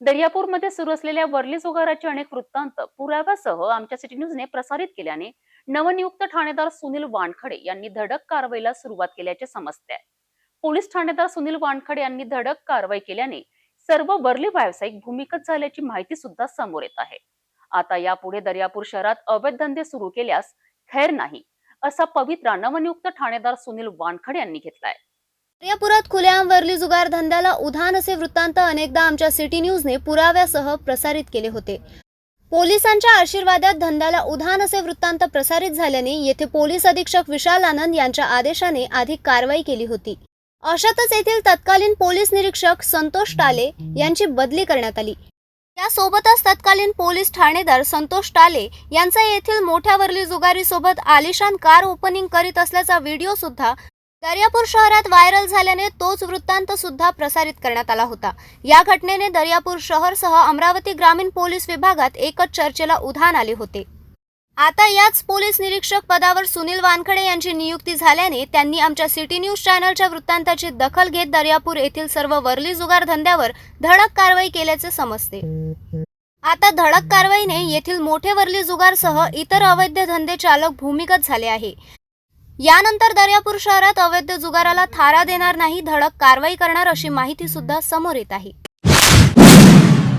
दर्यापूरमध्ये सुरू असलेल्या वरली जुगाराचे अनेक वृत्तांत पुराव्यासह आमच्या सिटी न्यूजने प्रसारित केल्याने नवनियुक्त ठाणेदार सुनील वानखडे यांनी धडक कारवाईला सुरुवात केल्याचे समजते पोलीस ठाणेदार सुनील वानखडे यांनी धडक कारवाई केल्याने सर्व वरली व्यावसायिक भूमिगत झाल्याची माहिती सुद्धा समोर येत आहे. आता यापुढे दर्यापूर शहरात अवैध धंदे सुरू केल्यास खैर नाही असा पवित्रा नवनियुक्त ठाणेदार सुनील वानखडे यांनी घेतलाय. दर्यापुरात खुलेआम जुगार धंद्याला उधाण असे वृत्तांत अनेकदा आमच्या सिटी न्यूजने पुराव्यासह प्रसारित केले होते. पोलिसांच्या आशीर्वादात धंद्याला उधाण असे वृत्तांत प्रसारित झाल्याने येथे पोलीस अधीक्षक विशाल आनंद यांच्या आदेशाने अधिक कारवाई केली होती. अशातच येथील तत्कालीन पोलीस निरीक्षक संतोष टाले यांची बदली करण्यात आली. यासोबतच तत्कालीन पोलीस ठाणेदार संतोष टाले यांचा येथील मोठ्या वरली जुगारी सोबत आलिशान कार ओपनिंग करीत असल्याचा व्हिडिओ सुद्धा दर्यापूर शहरात व्हायरल झाल्याने तोच वृत्तांत सुद्धा प्रसारित करण्यात आला होता. या घटनेने दर्यापूर शहरसह अमरावती ग्रामीण पोलीस विभागात एकच चर्चेला उधाण आले होते. आता याच पोलीस निरीक्षक पदावर सुनील वानखडे यांची नियुक्ती झाल्याने त्यांनी आमच्या सिटी न्यूज चॅनलच्या वृत्तांताची दखल घेत दर्यापूर येथील सर्व वरली जुगार धंद्यावर धडक कारवाई केल्याचे समजते. आता धडक कारवाईने येथील मोठे वरली जुगारसह इतर अवैध धंदे चालक भूमिगत झाले आहे. यानंतर दर्यापूर शहरात अवैध जुगाराला थारा देणार नाही धडक कारवाई करणार अशी माहिती सुद्धा समोर येत आहे.